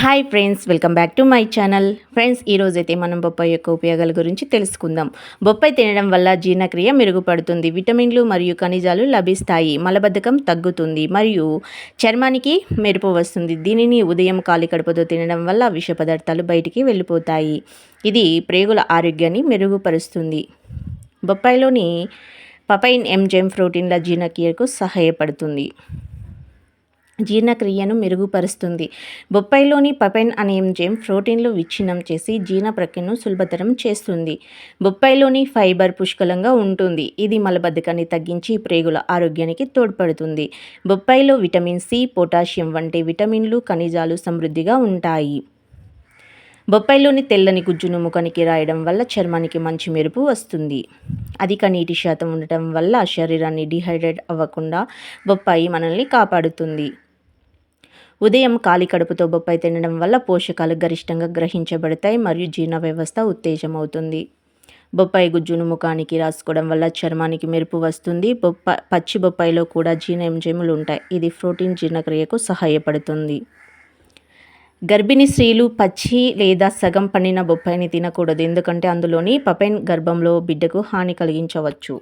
Hi friends welcome back to my channel friends ఈరోజు అయితే మనం బొప్పాయి యొక్క ఉపయోగాల గురించి తెలుసుకుందాం. బొప్పాయి తినడం వల్ల జీర్ణక్రియ మెరుగుపడుతుంది విటమిన్లు మరియు ఖనిజాలు లభిస్తాయి మలబద్ధకం తగ్గుతుంది మరియు చర్మానికి మెరుపు వస్తుంది. దీనిని ఉదయం ఖాళీ కడుపుతో తినడం వల్ల విష పదార్థాలు బయటికి వెళ్ళిపోతాయి. ఇది ప్రేగుల ఆరోగ్యాన్ని మెరుగుపరుస్తుంది. బొప్పాయిలోని పపైన్ ఎంజైమ్ ప్రోటీన్ల జీర్ణక్రియకు సహాయపడుతుంది. జీర్ణక్రియను మెరుగుపరుస్తుంది. బొప్పాయిలోని పపెన్ అనే ఎంజైమ్ ప్రోటీన్లు విచ్ఛిన్నం చేసి జీర్ణ ప్రక్రియను సులభతరం చేస్తుంది. బొప్పాయిలోని ఫైబర్ పుష్కలంగా ఉంటుంది. ఇది మలబద్ధకాన్ని తగ్గించి ప్రేగుల ఆరోగ్యానికి తోడ్పడుతుంది. బొప్పాయిలో విటమిన్ సి పొటాషియం వంటి విటమిన్లు ఖనిజాలు సమృద్ధిగా ఉంటాయి. బొప్పాయిలోని తెల్లని గుజ్జును ముఖానికి రాయడం వల్ల చర్మానికి మంచి మెరుపు వస్తుంది. అధిక నీటి శాతం ఉండటం వల్ల శరీరాన్ని డిహైడ్రేట్ అవ్వకుండా బొప్పాయి మనల్ని కాపాడుతుంది. ఉదయం ఖాళీ కడుపుతో బొప్పాయి తినడం వల్ల పోషకాలు గరిష్టంగా గ్రహించబడతాయి మరియు జీర్ణ వ్యవస్థ ఉత్తేజమవుతుంది. బొప్పాయి గుజ్జును ముఖానికి రాసుకోవడం వల్ల చర్మానికి మెరుపు వస్తుంది. బొప్పాయి పచ్చి బొప్పాయిలో కూడా జీర్ణ ఎంజైములు ఉంటాయి. ఇది ప్రోటీన్ జీర్ణక్రియకు సహాయపడుతుంది. గర్భిణీ స్త్రీలు పచ్చి లేదా సగం పండిన బొప్పాయిని తినకూడదు. ఎందుకంటే అందులోని పపెన్ గర్భంలో బిడ్డకు హాని కలిగించవచ్చు.